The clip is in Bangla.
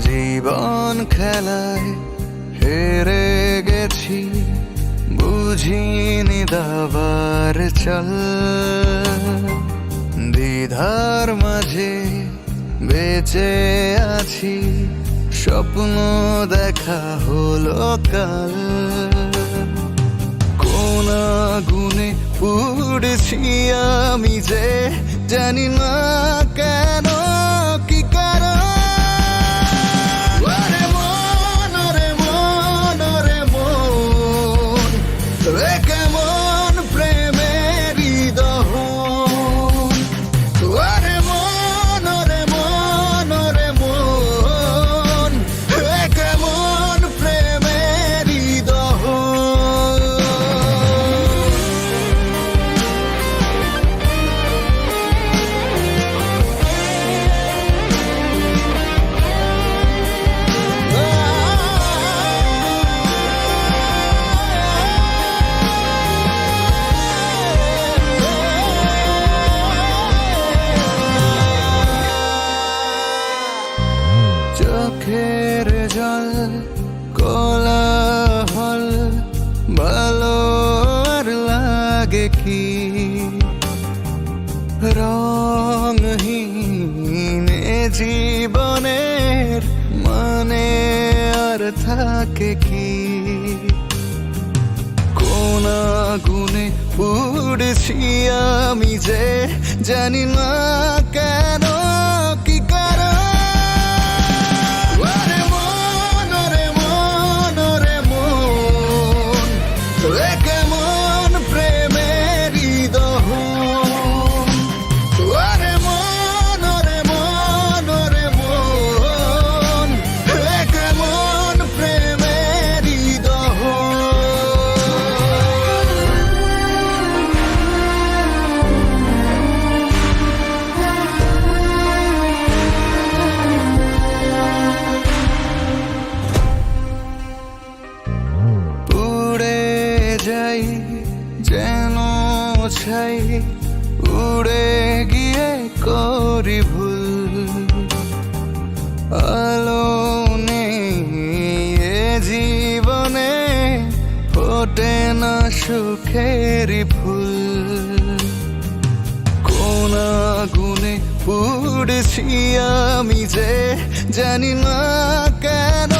জীবন খেলায় হেরে গেছি, বুঝিনি দাবার চল। দ্বিধার মাঝে বেঁচে আছি, স্বপ্ন দেখা হলো কাল। কোন গুণে পুড়েছি আমি যে জানি না কেন। চোখের জল, কোলাহল ভালো আর লাগে কি? রংহীন এ জীবনের মানে আর থাকে কি? কোন গুণে পুড়েছি আমি যে জানি না ছাই উড়ে গিয়ে করি ভুল। আলো নেই জীবনে ফোটে না সুখের ফুল। কোন গুণে পুড়েছি আমি যে জানি না কেন।